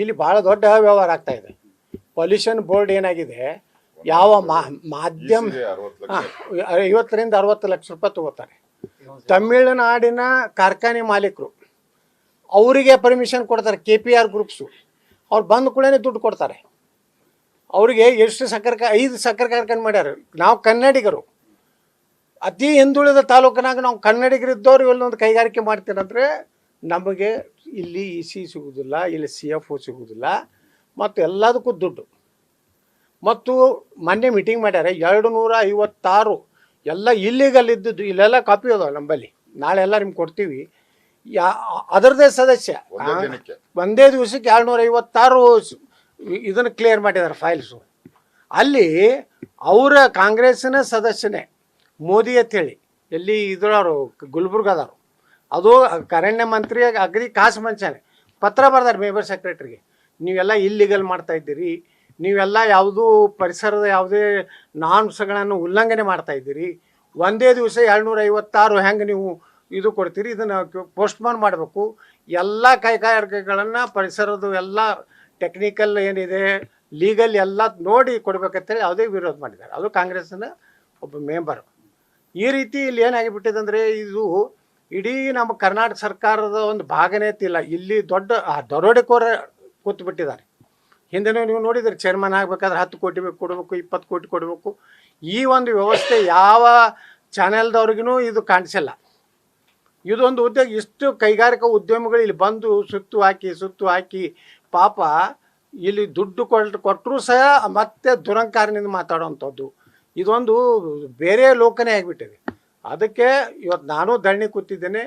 ಇಲ್ಲಿ ಭಾಳ ದೊಡ್ಡ ವ್ಯವಹಾರ ಆಗ್ತಾ ಇದೆ. ಪೊಲ್ಯೂಷನ್ ಬೋರ್ಡ್ ಏನಾಗಿದೆ? ಯಾವ ಮಾಧ್ಯಮ ಐವತ್ತರಿಂದ ಅರವತ್ತು ಲಕ್ಷ ರೂಪಾಯಿ ತಗೋತಾರೆ. ತಮಿಳುನಾಡಿನ ಕಾರ್ಖಾನೆ ಮಾಲೀಕರು ಅವರಿಗೆ ಪರ್ಮಿಷನ್ ಕೊಡ್ತಾರೆ ಕೆ ಪಿ ಆರ್ ಗ್ರೂಪ್ಸು ಅವ್ರು ಬಂದ ಕೂಡ ದುಡ್ಡು ಕೊಡ್ತಾರೆ. ಅವರಿಗೆ ಎಷ್ಟು ಸಕ್ಕರೆ ಕಾ ಐದು ಸಕ್ಕರೆ ಕಾರ್ಖಾನೆ ಮಾಡ್ಯಾರ. ನಾವು ಕನ್ನಡಿಗರು. ಅತಿ ಹಿಂದುಳಿದ ತಾಲೂಕಿನಾಗ ನಾವು ಕನ್ನಡಿಗರಿದ್ದವ್ರು ಇಲ್ಲೊಂದು ಕೈಗಾರಿಕೆ ಮಾಡ್ತೀರಂದ್ರೆ ನಮಗೆ ಇಲ್ಲಿ ಇ ಸಿ ಸಿಗುವುದಿಲ್ಲ ಇಲ್ಲಿ ಸಿ ಎಫ್ ಓ ಸಿಗುವುದಿಲ್ಲ ಮತ್ತು ಎಲ್ಲದಕ್ಕೂ ದುಡ್ಡು. ಮತ್ತು ಮೊನ್ನೆ ಮೀಟಿಂಗ್ ಮಾಡ್ಯಾರ ಎರಡು ನೂರ ಐವತ್ತಾರು ಎಲ್ಲ ಇಲ್ಲಿಗಲ್ ಇದ್ದದ್ದು ಇಲ್ಲೆಲ್ಲ ಕಾಪಿ ಅದಾವ ನಂಬಲ್ಲಿ ನಾಳೆ ಎಲ್ಲ ನಿಮ್ಗೆ ಕೊಡ್ತೀವಿ. ಯಾ ಅದರದೇ ಸದಸ್ಯ. ಒಂದೇ ದಿವಸಕ್ಕೆ ಎರಡು ಏಳ್ನೂರ ಐವತ್ತಾರು ಇದನ್ನು ಕ್ಲಿಯರ್ ಮಾಡಿದ್ದಾರೆ ಫೈಲ್ಸು ಅಲ್ಲಿ ಅವರ ಕಾಂಗ್ರೆಸ್ಸಿನ ಸದಸ್ಯನೇ ಮೋದಿ ಅಂತೇಳಿ ಎಲ್ಲಿ ಇದ್ರವರು ಗುಲ್ಬರ್ಗದವರು ಅದು ಅರಣ್ಯ ಮಂತ್ರಿ ಅಗ್ರಿ ಕಾಸು ಮಂಚಾನೆ. ಪತ್ರ ಬರ್ದಾರೆ ಮೇಬರ್ ಸೆಕ್ರೆಟ್ರಿಗೆ ನೀವೆಲ್ಲ ಇಲ್ಲಿಗಲ್ ಮಾಡ್ತಾ ಇದ್ದೀರಿ. ನೀವೆಲ್ಲ ಯಾವುದೂ ಪರಿಸರದ ಯಾವುದೇ ನಾಮ್ಸ್ಗಳನ್ನು ಉಲ್ಲಂಘನೆ ಮಾಡ್ತಾ ಇದ್ದೀರಿ. ಒಂದೇ ದಿವಸ ಎರಡುನೂರ ಐವತ್ತಾರು ಹೆಂಗೆ ನೀವು ಇದು ಕೊಡ್ತೀರಿ, ಇದನ್ನು ಪೋಸ್ಟ್ಮಾನ್ ಮಾಡಬೇಕು. ಎಲ್ಲ ಕೈಗಾರಿಕೆಗಳನ್ನು ಪರಿಸರದ ಎಲ್ಲ ಟೆಕ್ನಿಕಲ್ ಏನಿದೆ ಲೀಗಲ್ ಎಲ್ಲ ನೋಡಿ ಕೊಡ್ಬೇಕಂತೇಳಿ ಯಾವುದೇ ವಿರೋಧ ಮಾಡಿದ್ದಾರೆ. ಅದು ಕಾಂಗ್ರೆಸ್ನ ಒಬ್ಬ ಮೆಂಬರ್ ಈ ರೀತಿ ಇಲ್ಲಿ ಏನಾಗಿಬಿಟ್ಟಿದೆ ಅಂದರೆ ಇದು ಇಡೀ ನಮ್ಮ ಕರ್ನಾಟಕ ಸರ್ಕಾರದ ಒಂದು ಭಾಗನೇ ಇಲ್ಲ ಇಲ್ಲಿ ದೊಡ್ಡ, ಆ ದರೋಡೆಕೋರ ಕೂತ್ಬಿಟ್ಟಿದ್ದಾರೆ. ಹಿಂದೆನೂ ನೀವು ನೋಡಿದ್ರೆ ಚೇರ್ಮನ್ ಆಗಬೇಕಾದ್ರೆ ಹತ್ತು ಕೋಟಿ ಬೇಕು, ಕೊಡಬೇಕು, ಇಪ್ಪತ್ತು ಕೋಟಿ ಕೊಡಬೇಕು. ಈ ಒಂದು ವ್ಯವಸ್ಥೆ ಯಾವ ಚಾನೆಲ್ದವ್ರಿಗೂ ಇದು ಕಾಣಿಸಿಲ್ಲ. ಇದೊಂದು ಉದ್ಯೋಗ, ಇಷ್ಟು ಕೈಗಾರಿಕಾ ಉದ್ಯಮಿಗಳು ಇಲ್ಲಿ ಬಂದು ಸುತ್ತು ಹಾಕಿ ಸುತ್ತು ಹಾಕಿ, ಪಾಪ ಇಲ್ಲಿ ದುಡ್ಡು ಕೊಟ್ಟು ಕೊಟ್ಟರೂ ಸಹ ಮತ್ತೆ ದುರಂಕಾರನಿಂದ ಮಾತಾಡುವಂಥದ್ದು ಇದೊಂದು ಬೇರೆ ಲೋಕನೇ ಆಗಿಬಿಟ್ಟಿದೆ. ಅದಕ್ಕೆ ಇವತ್ತು ನಾನು ಧರಣಿ ಕೂತಿದ್ದೇನೆ.